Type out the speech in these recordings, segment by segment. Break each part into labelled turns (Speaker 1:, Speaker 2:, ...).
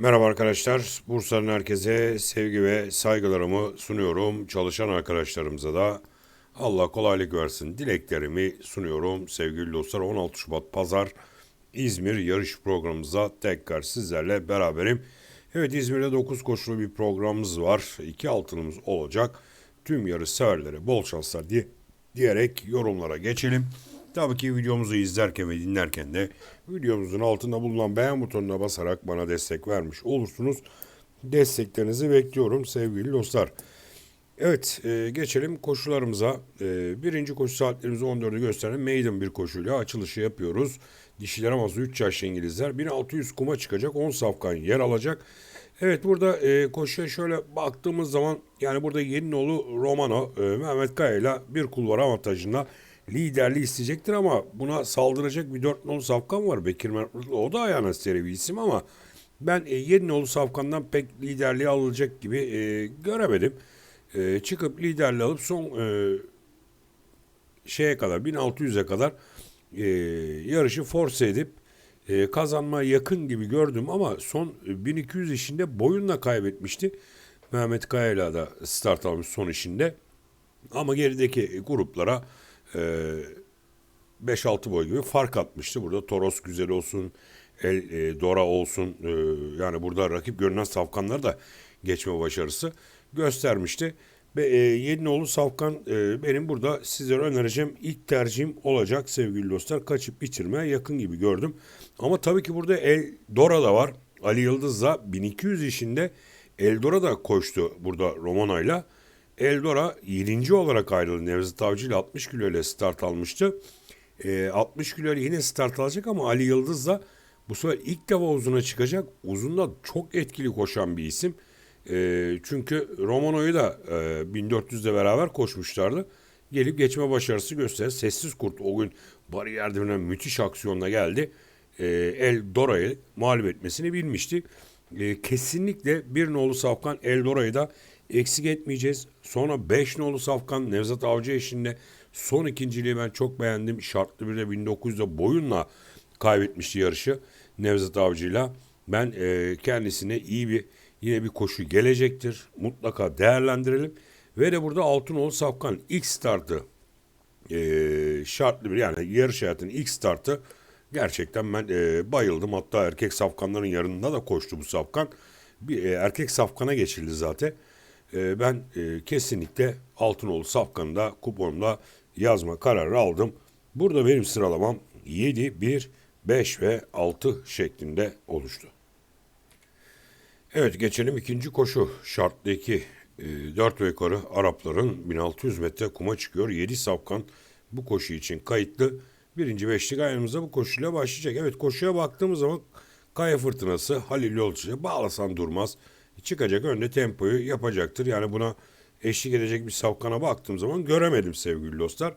Speaker 1: Merhaba arkadaşlar. Bursa'nın herkese sevgi ve saygılarımı sunuyorum. Çalışan arkadaşlarımıza da Allah kolaylık versin dileklerimi sunuyorum. Sevgili dostlar 16 Şubat Pazar İzmir yarış programımıza tekrar sizlerle beraberim. Evet İzmir'de 9 koşulu bir programımız var. 2 altınımız olacak. Tüm yarış severlere bol şanslar diye, diyerek yorumlara geçelim. Tabii ki videomuzu izlerken ve dinlerken de videomuzun altında bulunan beğen butonuna basarak bana destek vermiş olursunuz. Desteklerinizi bekliyorum sevgili dostlar. Evet e, geçelim koşularımıza. E, birinci koşu saatlerimizi 14'ü gösteren maiden bir koşuyla açılışı yapıyoruz. Dişiler amazı 3 yaşlı İngilizler 1600 kuma çıkacak 10 safkan yer alacak. Evet burada e, koşuya şöyle baktığımız zaman yani burada Yeninoğlu Romano e, Mehmet Kaya ile bir kulvar avantajında liderliği isteyecektir ama buna saldıracak bir 4 nolu safkan var. Bekir Mertli o da ayağına seri bir isim ama ben e, Yeninoğlu safkandan pek liderliği alacak gibi e, göremedim. E, çıkıp liderliği alıp son e, şeye kadar 1600'e kadar e, yarışı force edip e, kazanmaya yakın gibi gördüm ama son 1200 işinde boyunla kaybetmişti. Mehmet Kaya'yla da start almış son işinde. Ama gerideki gruplara e, 5-6 boy gibi fark atmıştı. Burada Toros güzel olsun, El e, Dora olsun e, yani burada rakip görünen safkanlar da geçme başarısı göstermişti. Ve e, Yedinoğlu Safkan e, benim burada sizlere önereceğim ilk tercihim olacak sevgili dostlar. Kaçıp bitirmeye yakın gibi gördüm. Ama tabii ki burada El Dora da var. Ali Yıldız'la 1200 işinde Eldora da koştu burada Romana'yla. Eldora 7. olarak ayrıldı. Nevzat Avcı ile 60 kilo ile start almıştı. E, 60 kilo ile yine start alacak ama Ali Yıldız da bu sefer ilk defa uzuna çıkacak. Uzunda çok etkili koşan bir isim. E, çünkü Romano'yu da e, 1400'de beraber koşmuşlardı. Gelip geçme başarısı gösterdi. Sessiz Kurt o gün bariyer dibine müthiş aksiyonla geldi. E, El Dora'yı mağlup etmesini bilmişti. E, kesinlikle bir nolu Safkan El Dora'yı da eksik etmeyeceğiz. Sonra 5 nolu Safkan Nevzat Avcı eşinde son ikinciliği ben çok beğendim. Şartlı bir de 1900'de boyunla kaybetmişti yarışı Nevzat Avcı'yla. Ben e, kendisine iyi bir yine bir koşu gelecektir. Mutlaka değerlendirelim. Ve de burada Altınoğlu Safkan ilk startı e, şartlı bir yani yarış hayatının ilk startı gerçekten ben e, bayıldım. Hatta erkek safkanların yanında da koştu bu safkan. Bir e, erkek safkana geçildi zaten. E, ben e, kesinlikle Altınoğlu safkanı da kuponumda yazma kararı aldım. Burada benim sıralamam 7, 1, 5 ve 6 şeklinde oluştu. Evet geçelim ikinci koşu. Şartlı 2. 4 ve yukarı Arapların 1600 metre kuma çıkıyor. 7 safkan bu koşu için kayıtlı. Birinci beşlik ayağımızda bu koşuyla başlayacak. Evet koşuya baktığımız zaman Kaya Fırtınası Halil Yolcu'ya bağlasan durmaz. Çıkacak önde tempoyu yapacaktır. Yani buna eşlik edecek bir safkana baktığım zaman göremedim sevgili dostlar.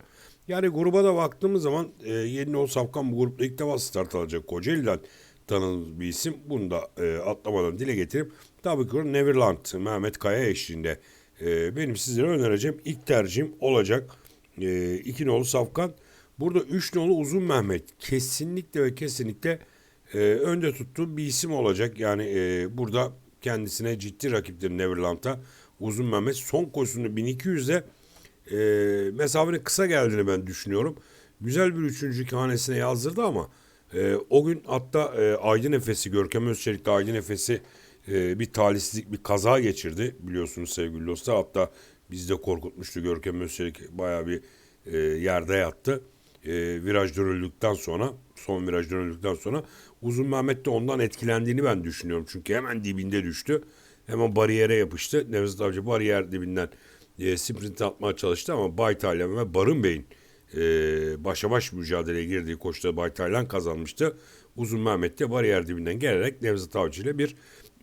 Speaker 1: Yani gruba da baktığımız zaman e, yeni o safkan bu grupta ilk defa start alacak Kocaeli'den tanınır bir isim. Bunu da e, atlamadan dile getirip tabii ki Neverland Mehmet Kaya eşliğinde e, benim sizlere önereceğim ilk tercihim olacak. E, iki nolu Safkan. Burada üç nolu Uzun Mehmet kesinlikle ve kesinlikle e, önde tuttuğu bir isim olacak. Yani e, burada kendisine ciddi rakiptir Neverland'a. Uzun Mehmet son koşusunu 1200'de e, mesafenin kısa geldiğini ben düşünüyorum. Güzel bir üçüncü hanesine yazdırdı ama e, o gün hatta e, Aydın Efes'i, Görkem Özçelik'te Aydın Efes'i e, bir talihsizlik, bir kaza geçirdi biliyorsunuz sevgili dostlar. Hatta bizi de korkutmuştu Görkem Özçelik bayağı bir e, yerde yattı. E, viraj dönüldükten sonra, son viraj dönüldükten sonra Uzun Mehmet de ondan etkilendiğini ben düşünüyorum. Çünkü hemen dibinde düştü. Hemen bariyere yapıştı. Nevzat Avcı bariyer dibinden e, sprint atmaya çalıştı ama Baytaylan ve Barın Bey'in e, başa baş mücadeleye girdiği koşuda Baytaylan kazanmıştı. Uzun Mehmet de bariyer dibinden gelerek Nevzat Avcı ile bir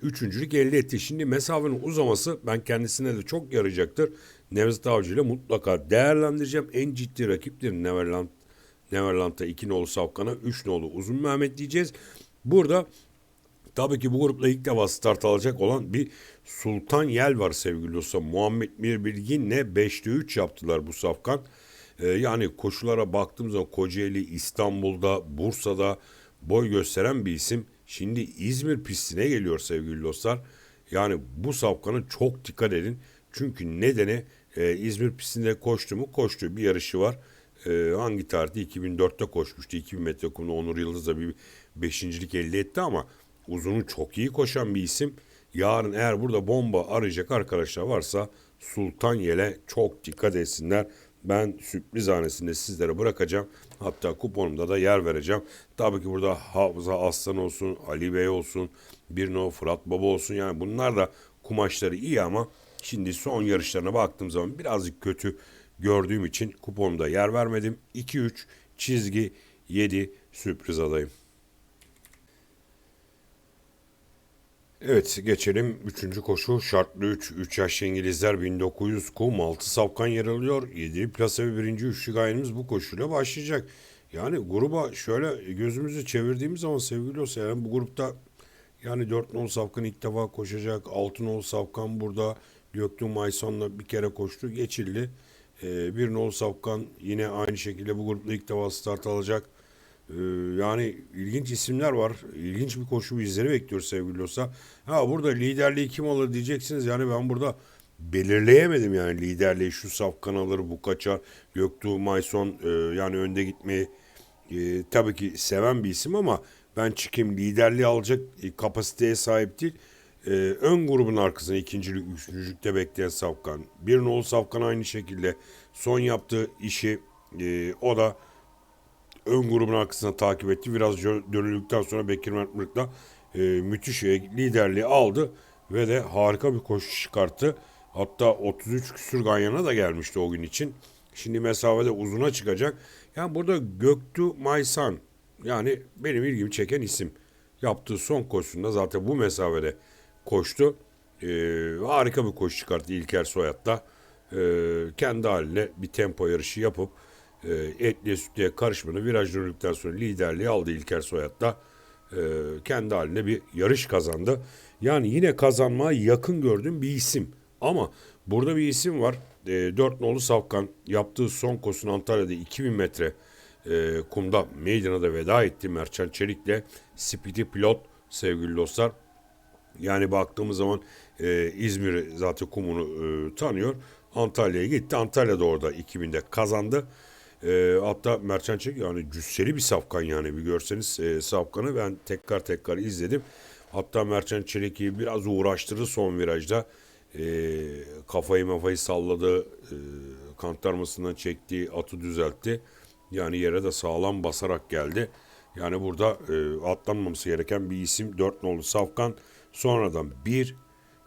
Speaker 1: üçüncülük elde etti. Şimdi mesafenin uzaması ben kendisine de çok yarayacaktır. Nevzat Avcı ile mutlaka değerlendireceğim. En ciddi rakiptir Neverland. Neverland'da 2 nolu Safkan'a 3 nolu Uzun Mehmet diyeceğiz. Burada tabii ki bu grupla ilk defa start alacak olan bir Sultan Yel var sevgili dostlar. Muhammed Mir Bilgin'le 5'te 3 yaptılar bu Safkan. Ee, yani koşulara baktığımız zaman Kocaeli, İstanbul'da, Bursa'da boy gösteren bir isim. Şimdi İzmir pistine geliyor sevgili dostlar. Yani bu safkanı çok dikkat edin. Çünkü nedeni e, İzmir pistinde koştu mu? Koştu. Bir yarışı var. E, hangi tarihte? 2004'te koşmuştu. 2000 metre kumda Onur Yıldız'la bir beşincilik elde etti ama uzunu çok iyi koşan bir isim. Yarın eğer burada bomba arayacak arkadaşlar varsa Sultan Yel'e çok dikkat etsinler. Ben sürpriz hanesinde sizlere bırakacağım. Hatta kuponumda da yer vereceğim. Tabii ki burada Hafıza Aslan olsun, Ali Bey olsun, Birno, Fırat Baba olsun. Yani bunlar da kumaşları iyi ama şimdi son yarışlarına baktığım zaman birazcık kötü gördüğüm için kuponumda yer vermedim. 2-3 çizgi 7 sürpriz adayım. Evet geçelim 3. koşu şartlı 3. 3 yaş İngilizler 1900 kum 6 safkan yer alıyor. 7 plase ve 1. üçlü gayemiz bu koşuyla başlayacak. Yani gruba şöyle gözümüzü çevirdiğimiz zaman sevgili dostlar yani bu grupta yani 4 nol safkan ilk defa koşacak. 6 nol safkan burada Göktuğ Mayson'la bir kere koştu geçildi. Ee, bir nol safkan yine aynı şekilde bu grupta ilk defa start alacak. Ee, yani ilginç isimler var. İlginç bir koşu bizleri bekliyor sevgili dostlar. Ha burada liderliği kim alır diyeceksiniz. Yani ben burada belirleyemedim yani liderliği şu safkan alır bu kaçar. Göktuğ Mayson e, yani önde gitmeyi e, tabii ki seven bir isim ama ben çıkayım liderliği alacak kapasiteye sahip değil. E, ön grubun arkasında ikincilik, üçüncülükte bekleyen Safkan. Bir nolu Safkan aynı şekilde son yaptığı işi e, o da ön grubun arkasına takip etti. Biraz dö- dönüldükten sonra Bekir Mert Mırk'la e, müthiş e, liderliği aldı ve de harika bir koşu çıkarttı. Hatta 33 küsür Ganyan'a da gelmişti o gün için. Şimdi mesafede uzuna çıkacak. Yani burada Göktuğ Maysan yani benim ilgimi çeken isim. Yaptığı son koşusunda zaten bu mesafede koştu. Ee, harika bir koşu çıkarttı İlker Soyat'ta. Ee, kendi haline bir tempo yarışı yapıp e, etliye sütlüye karışmanı viraj döndükten sonra liderliği aldı İlker Soyat'ta. Ee, kendi haline bir yarış kazandı. Yani yine kazanmaya yakın gördüğüm bir isim. Ama burada bir isim var. E, 4 nolu Safkan yaptığı son koşusunu Antalya'da 2000 metre e, kumda meydana da veda etti Mertcan Çelik'le. Speedy Pilot sevgili dostlar. Yani baktığımız zaman e, İzmir zaten kumunu e, tanıyor. Antalya'ya gitti. Antalya'da orada 2000'de kazandı. E, hatta Mertcan Çelik yani cüsseli bir safkan yani bir görseniz e, safkanı ben tekrar tekrar izledim. Hatta Mertcan Çelik'i biraz uğraştırdı son virajda. E, kafayı mafayı salladı. E, kantarmasından çektiği atı düzeltti. Yani yere de sağlam basarak geldi. Yani burada e, atlanmaması gereken bir isim 4 nolu Safkan. Sonradan bir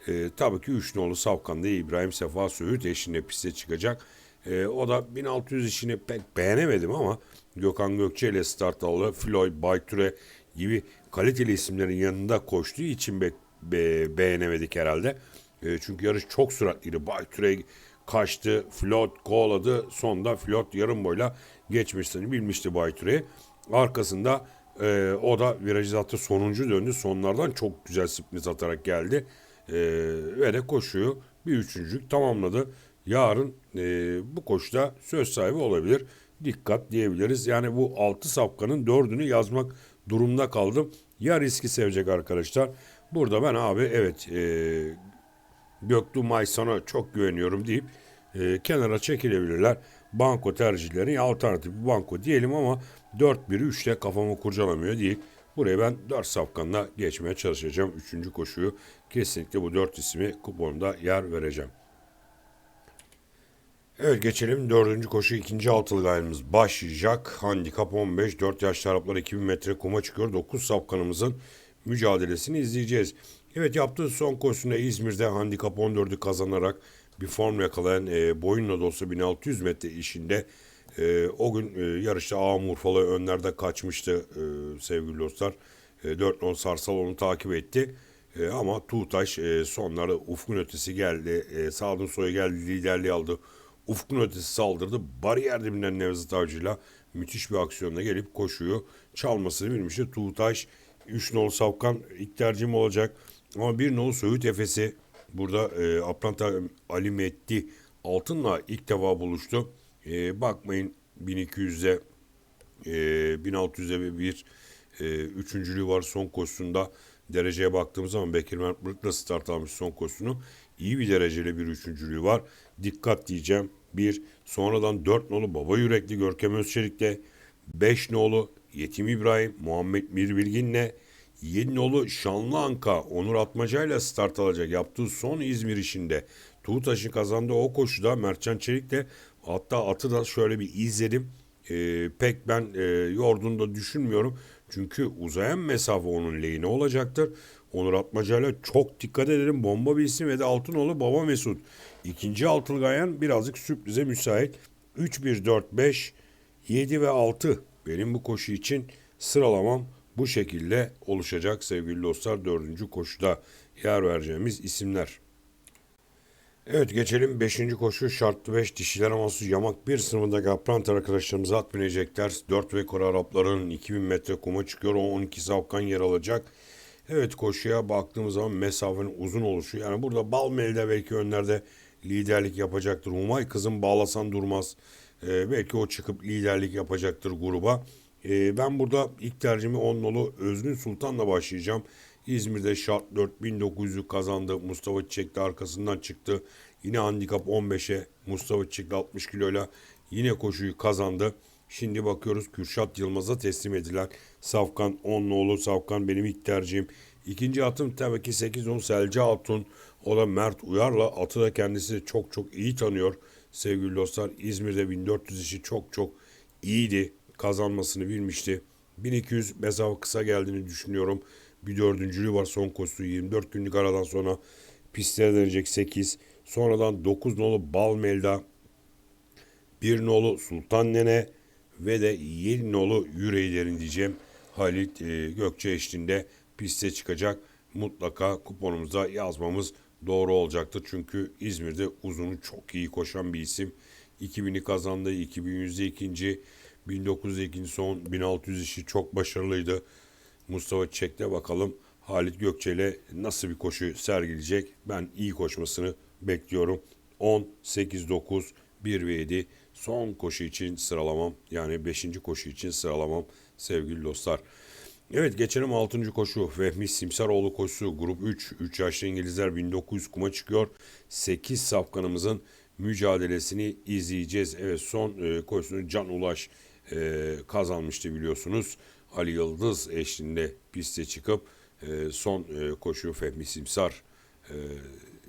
Speaker 1: e, tabii ki 3 nolu Safkan da İbrahim Sefa Söğüt eşinde piste çıkacak. E, o da 1600 işini pek beğenemedim ama Gökhan Gökçe ile start aldı. Floyd Bayture gibi kaliteli isimlerin yanında koştuğu için be, be, beğenemedik herhalde. E, çünkü yarış çok süratliydi. Bayture kaçtı, Floyd kovaladı. Sonda Floyd yarım boyla geçmişini bilmişti Bayture'yi. Arkasında e, o da virajı zaten sonuncu döndü. Sonlardan çok güzel sprint atarak geldi. E, ve de koşuyu bir üçüncülük tamamladı. Yarın e, bu koşuda söz sahibi olabilir. Dikkat diyebiliriz. Yani bu altı safkanın dördünü yazmak durumda kaldım. Ya riski sevecek arkadaşlar. Burada ben abi evet e, Göktuğ Maysan'a çok güveniyorum deyip e, kenara çekilebilirler. Banko tercihleri alternatif bir banko diyelim ama 4-1-3'te kafamı kurcalamıyor değil. Buraya ben 4 safkanla geçmeye çalışacağım. Üçüncü koşuyu kesinlikle bu 4 ismi kuponumda yer vereceğim. Evet geçelim dördüncü koşu ikinci altılı gayemiz başlayacak. Handikap 15 4 yaş taraflar 2000 metre kuma çıkıyor. 9 safkanımızın mücadelesini izleyeceğiz. Evet yaptığı son koşusunda İzmir'de handikap 14'ü kazanarak bir form yakalayan e, boyunla da olsa 1600 metre işinde e, o gün e, yarışta Ağam Urfalı önlerde kaçmıştı e, sevgili dostlar. E, 4 non Sarsal onu takip etti. E, ama Tuğtaş e, sonlarda Ufkun ötesi geldi. E, Sadun Soy'a geldi liderliği aldı. Ufkun ötesi saldırdı. Bariyer dibinden Nevzat Avcı'yla müthiş bir aksiyonla gelip koşuyu çalmasını bilmişti. Tuğtaş 3 nol Savkan ilk tercihim olacak. Ama bir nol Söğüt Efes'i burada e, Aplanta Ali Metti Altın'la ilk defa buluştu. E, bakmayın 1200'de e, 1600'de bir e, üçüncülüğü var son koşusunda. Dereceye baktığımız zaman Bekir Mert Bırık'la start almış son koşusunu. İyi bir dereceli bir üçüncülüğü var. Dikkat diyeceğim. Bir, sonradan dört nolu Baba Yürekli Görkem Özçelik'le, beş nolu Yetim İbrahim, Muhammed Mirbilgin'le, 7 nolu Şanlı Anka Onur Atmaca'yla start alacak. Yaptığı son İzmir işinde Tuğtaş'ın kazandığı o koşuda Mertcan Çelik'le hatta atı da şöyle bir izledim. Ee, pek ben e, yorduğunu da düşünmüyorum. Çünkü uzayan mesafe onun lehine olacaktır. Onur Atmaca'yla çok dikkat edelim. Bomba bir isim ve de Altınoğlu Baba Mesut. İkinci altılı gayan birazcık sürprize müsait. 3, 1, 4, 5, 7 ve 6 benim bu koşu için sıralamam bu şekilde oluşacak sevgili dostlar. Dördüncü koşuda yer vereceğimiz isimler. Evet geçelim 5. koşu şartlı 5 dişiler aması yamak 1 sınıfındaki apranter arkadaşlarımıza at binecekler. 4 ve Kore Arapların 2000 metre kuma çıkıyor. O 12 savkan yer alacak. Evet koşuya baktığımız zaman mesafenin uzun oluşu. Yani burada Balmeli'de belki önlerde liderlik yapacaktır. Umay kızım bağlasan durmaz. Ee, belki o çıkıp liderlik yapacaktır gruba. Ee, ben burada ilk tercihimi 10 nolu Özgün Sultan'la başlayacağım. İzmir'de şart 4900'ü kazandı. Mustafa Çiçek de arkasından çıktı. Yine handikap 15'e Mustafa Çiçek de 60 kiloyla yine koşuyu kazandı. Şimdi bakıyoruz Kürşat Yılmaz'a teslim edilen Safkan 10 nolu Safkan benim ilk tercihim. İkinci atım tabii ki 8-10 Selci Altun. O da Mert Uyar'la atı da kendisi çok çok iyi tanıyor. Sevgili dostlar İzmir'de 1400 işi çok çok iyiydi. Kazanmasını bilmişti. 1200 mesafe kısa geldiğini düşünüyorum. Bir dördüncülüğü var son koşusu 24 günlük aradan sonra pistlere dönecek 8. Sonradan 9 nolu Balmelda, 1 nolu Sultan Nene ve de 7 nolu Yüreğlerin diyeceğim. Halit e, Gökçe eşliğinde piste çıkacak. Mutlaka kuponumuza yazmamız doğru olacaktır. Çünkü İzmir'de uzunu çok iyi koşan bir isim. 2000'i kazandı, 2100'de ikinci, 1900'de ikinci son 1600 işi çok başarılıydı. Mustafa Çek'te bakalım Halit Gökçe ile nasıl bir koşu sergileyecek. Ben iyi koşmasını bekliyorum. 10, 8, 9, 1 ve 7 son koşu için sıralamam. Yani 5. koşu için sıralamam sevgili dostlar. Evet geçelim 6. koşu. Vehmi Simsaroğlu koşusu grup 3. 3 yaşlı İngilizler 1900 kuma çıkıyor. 8 safkanımızın mücadelesini izleyeceğiz. Evet son e, koşusunu Can Ulaş e, kazanmıştı biliyorsunuz. Ali Yıldız eşliğinde piste çıkıp e, son e, koşu Fehmi Simsar e,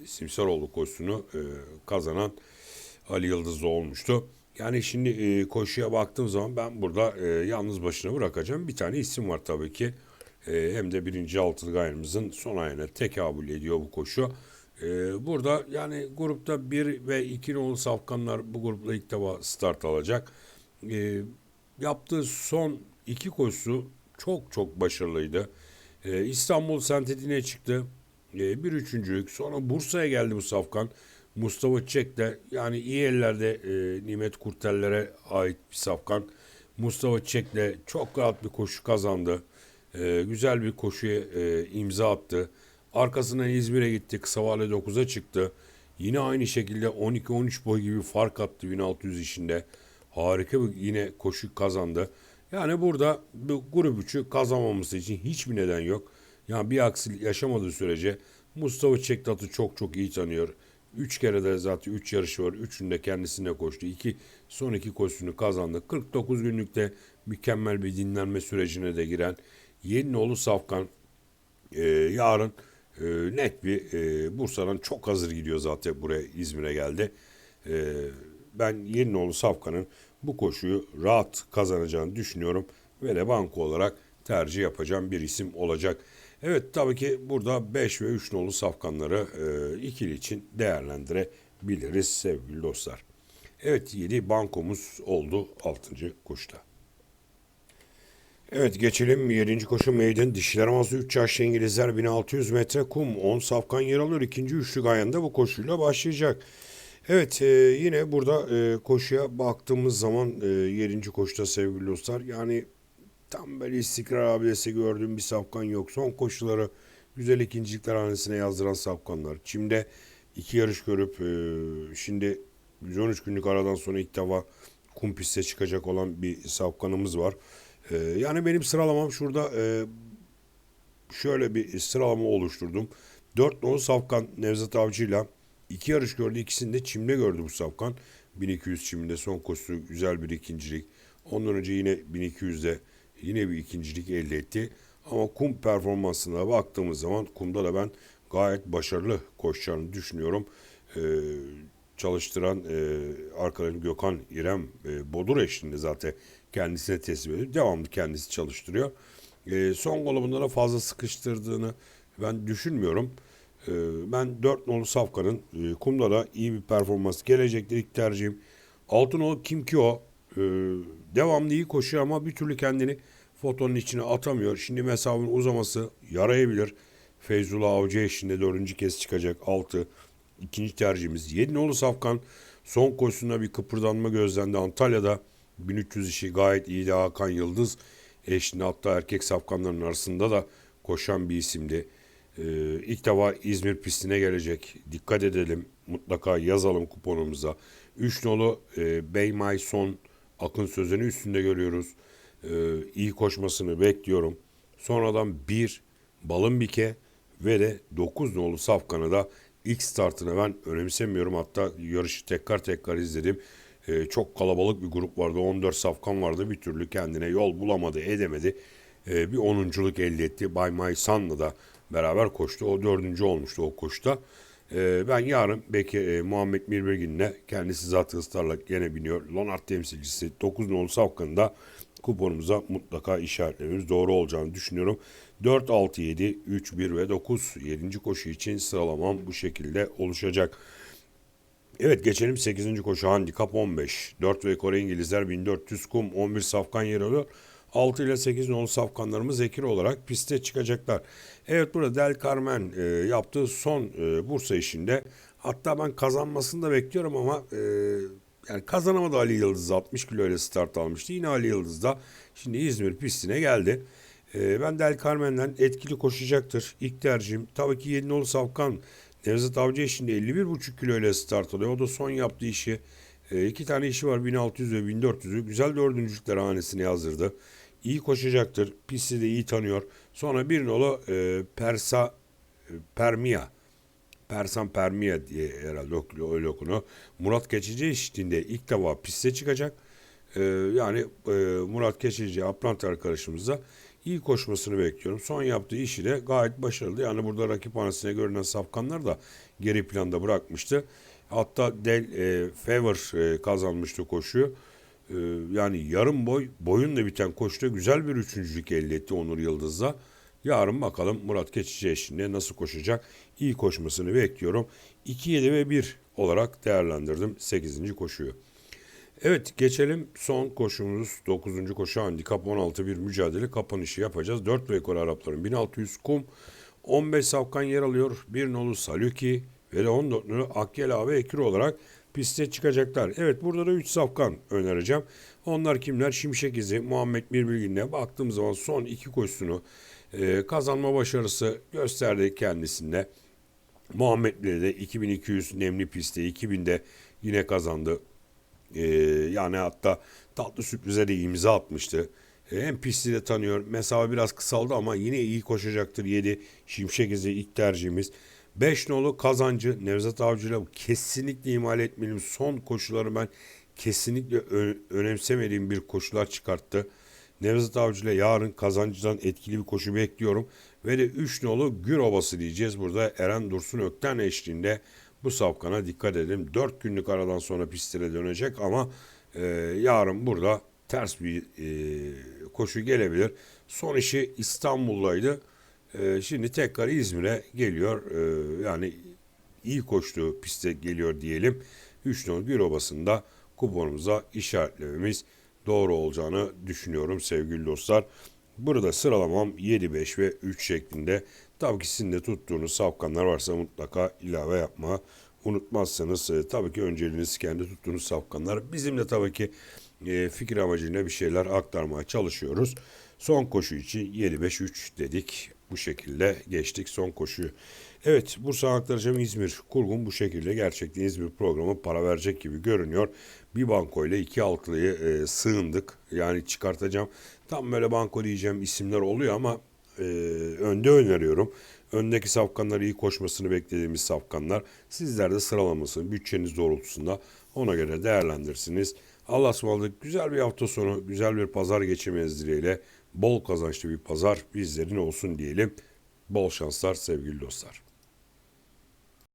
Speaker 1: Simsaroğlu koşusunu e, kazanan Ali Yıldız'da olmuştu. Yani şimdi e, koşuya baktığım zaman ben burada e, yalnız başına bırakacağım. Bir tane isim var tabii ki. E, hem de birinci altılı gayrımızın son ayına tekabül ediyor bu koşu. E, burada yani grupta bir ve iki nolu safkanlar bu grupla ilk defa start alacak. E, yaptığı son iki koşusu çok çok başarılıydı. Ee, İstanbul Sentetiğine çıktı. Ee, bir üçüncülük. Sonra Bursa'ya geldi bu safkan. Mustafa Çek de yani iyi ellerde e, Nimet Kurteller'e ait bir safkan. Mustafa Çek de çok rahat bir koşu kazandı. Ee, güzel bir koşuya e, imza attı. Arkasından İzmir'e gitti. Kısa vale 9'a çıktı. Yine aynı şekilde 12-13 boy gibi fark attı 1600 işinde. Harika bir yine koşu kazandı. Yani burada bu grup üçü kazanmaması için hiçbir neden yok. Yani bir aksilik yaşamadığı sürece Mustafa Çektat'ı çok çok iyi tanıyor. Üç kere de zaten üç yarışı var. Üçünde kendisine koştu. İki, son iki koşusunu kazandı. 49 günlükte mükemmel bir dinlenme sürecine de giren Yeninoğlu Safkan e, yarın e, net bir e, Bursa'dan çok hazır gidiyor zaten buraya İzmir'e geldi. E, ben Yeninoğlu Safkan'ın bu koşuyu rahat kazanacağını düşünüyorum ve de banko olarak tercih yapacağım bir isim olacak. Evet tabii ki burada 5 ve 3 nolu safkanları e, ikili için değerlendirebiliriz sevgili dostlar. Evet 7 bankomuz oldu 6. koşuda. Evet geçelim 7. koşu meydan dişiler aması 3 yaşlı İngilizler 1600 metre kum 10 safkan yer alıyor. İkinci üçlü gayanda bu koşuyla başlayacak. Evet e, yine burada e, koşuya baktığımız zaman e, 7. koşuda sevgili dostlar yani tam böyle istikrar abidesi gördüğüm bir safkan yok. Son koşuları güzel ikincilikler hanesine yazdıran safkanlar. Çim'de iki yarış görüp e, şimdi 113 günlük aradan sonra ilk defa kum piste çıkacak olan bir safkanımız var. E, yani benim sıralamam şurada e, şöyle bir sıralama oluşturdum. 4 nolu Safkan Nevzat Avcı'yla iki yarış gördü. İkisini de çimde gördü bu Safkan. 1200 çiminde son koşusu güzel bir ikincilik. Ondan önce yine 1200'de yine bir ikincilik elde etti. Ama kum performansına baktığımız zaman kumda da ben gayet başarılı koşacağını düşünüyorum. Ee, çalıştıran e, arkalarını Gökhan İrem e, Bodur eşliğinde zaten kendisine teslim ediyor. Devamlı kendisi çalıştırıyor. E, son golü da fazla sıkıştırdığını ben düşünmüyorum. E, ben 4 nolu Safkan'ın e, kumda da iyi bir performans gelecektir ilk tercihim. Altınoğlu Kim Kyo e, devamlı iyi koşuyor ama bir türlü kendini fotonun içine atamıyor. Şimdi mesafenin uzaması yarayabilir. Feyzullah Avcı eşliğinde dördüncü kez çıkacak 6. İkinci tercihimiz 7 nolu Safkan. Son koşusunda bir kıpırdanma gözlendi Antalya'da. 1300 işi gayet iyiydi Hakan Yıldız eşliğinde hatta erkek safkanların arasında da koşan bir isimdi. Ee, ilk defa İzmir pistine gelecek. Dikkat edelim. Mutlaka yazalım kuponumuza. 3 nolu e, Beymay Son Akın sözünü üstünde görüyoruz. Ee, iyi koşmasını bekliyorum. Sonradan 1 Balınbike ve de 9 nolu Safkan'ı da ilk startını ben önemsemiyorum. Hatta yarışı tekrar tekrar izledim. Ee, çok kalabalık bir grup vardı. 14 safkan vardı. Bir türlü kendine yol bulamadı, edemedi. Ee, bir onunculuk elde etti. Bay May San'la da beraber koştu. O dördüncü olmuştu o koşta. Ee, ben yarın belki e, Muhammed Mirbirgin'le kendisi zaten ısrarla gene biniyor. Lonart temsilcisi 9 nolu safkanı da kuponumuza mutlaka işaretlememiz doğru olacağını düşünüyorum. 4, 6, 7, 3, 1 ve 9 7. koşu için sıralamam bu şekilde oluşacak. Evet geçelim 8. koşu handikap 15. 4 ve Kore İngilizler 1400 kum 11 safkan yer alıyor. 6 ile 8 nolu safkanlarımız ekir olarak piste çıkacaklar. Evet burada Del Carmen e, yaptığı son e, Bursa işinde hatta ben kazanmasını da bekliyorum ama e, yani kazanamadı Ali Yıldız 60 kilo ile start almıştı. Yine Ali Yıldız da şimdi İzmir pistine geldi. E, ben Del Carmen'den etkili koşacaktır. İlk tercihim tabii ki 7 nolu safkan Nevzat Avcı eşinde 51,5 kilo ile start alıyor. O da son yaptığı işi. E, iki tane işi var 1600 ve 1400'ü. Güzel dördüncülükler hanesine yazdırdı. İyi koşacaktır. Pisti de iyi tanıyor. Sonra bir nolu e, Persa e, Permia. Persan Permia diye herhalde öyle okunuyor. Murat Geçici eşliğinde ilk defa piste çıkacak. E, yani e, Murat Geçici Aplant arkadaşımızla iyi koşmasını bekliyorum. Son yaptığı işi de gayet başarılı. Yani burada rakip hanesine görünen safkanlar da geri planda bırakmıştı. Hatta Del e, Favor e, kazanmıştı koşuyu. E, yani yarım boy boyunla biten koşuda güzel bir üçüncülük elde etti Onur Yıldız'la. Yarın bakalım Murat Keçici eşliğinde nasıl koşacak. İyi koşmasını bekliyorum. 2, 7 ve 1 olarak değerlendirdim 8. koşuyu. Evet geçelim son koşumuz 9. koşu handikap 16 bir mücadele kapanışı yapacağız. 4 rekor Arapların 1600 kum 15 safkan yer alıyor. 1 nolu Saluki ve de 14 nolu Akyela ve Ekür olarak piste çıkacaklar. Evet burada da 3 safkan önereceğim. Onlar kimler? Şimşek izi, Muhammed Mirbilgin'le baktığım zaman son iki koşusunu e, kazanma başarısı gösterdi kendisinde. Muhammed de 2200 nemli pistte 2000'de yine kazandı. Ee, yani hatta tatlı sürprize de imza atmıştı. Ee, hem pisti de tanıyor. Mesafe biraz kısaldı ama yine iyi koşacaktır. 7 Şimşek izi ilk tercihimiz. 5 nolu kazancı Nevzat Avcı'yla kesinlikle imal etmeliyim. Son koşuları ben kesinlikle önemsemediğim bir koşular çıkarttı. Nevzat Avcı'yla yarın kazancıdan etkili bir koşu bekliyorum. Ve de 3 nolu Gür Obası diyeceğiz. Burada Eren Dursun Ökten eşliğinde bu safkana dikkat edelim. 4 günlük aradan sonra pistlere dönecek ama e, yarın burada ters bir e, koşu gelebilir. Son işi İstanbul'daydı. E, şimdi tekrar İzmir'e geliyor. E, yani iyi koştuğu piste geliyor diyelim. 3 nol bir obasında kuponumuza işaretlememiz doğru olacağını düşünüyorum sevgili dostlar. Burada sıralamam 7, 5 ve 3 şeklinde. Tabii ki sizin de tuttuğunuz safkanlar varsa mutlaka ilave yapma unutmazsanız e, tabii ki önceliğiniz kendi tuttuğunuz safkanlar. Bizim de tabii ki e, fikir amacıyla bir şeyler aktarmaya çalışıyoruz. Son koşu için 7-5-3 dedik. Bu şekilde geçtik son koşuyu. Evet Bursa aktaracağım İzmir kurgun bu şekilde gerçekten İzmir programı para verecek gibi görünüyor. bir banko ile iki altlıyı e, sığındık. Yani çıkartacağım. Tam böyle banko diyeceğim isimler oluyor ama e, önde öneriyorum. Öndeki safkanlar iyi koşmasını beklediğimiz safkanlar. Sizler de sıralamasını bütçeniz doğrultusunda ona göre değerlendirirsiniz. Allah'a ısmarladık. Güzel bir hafta sonu, güzel bir pazar geçirmeniz dileğiyle. Bol kazançlı bir pazar bizlerin olsun diyelim. Bol şanslar sevgili dostlar.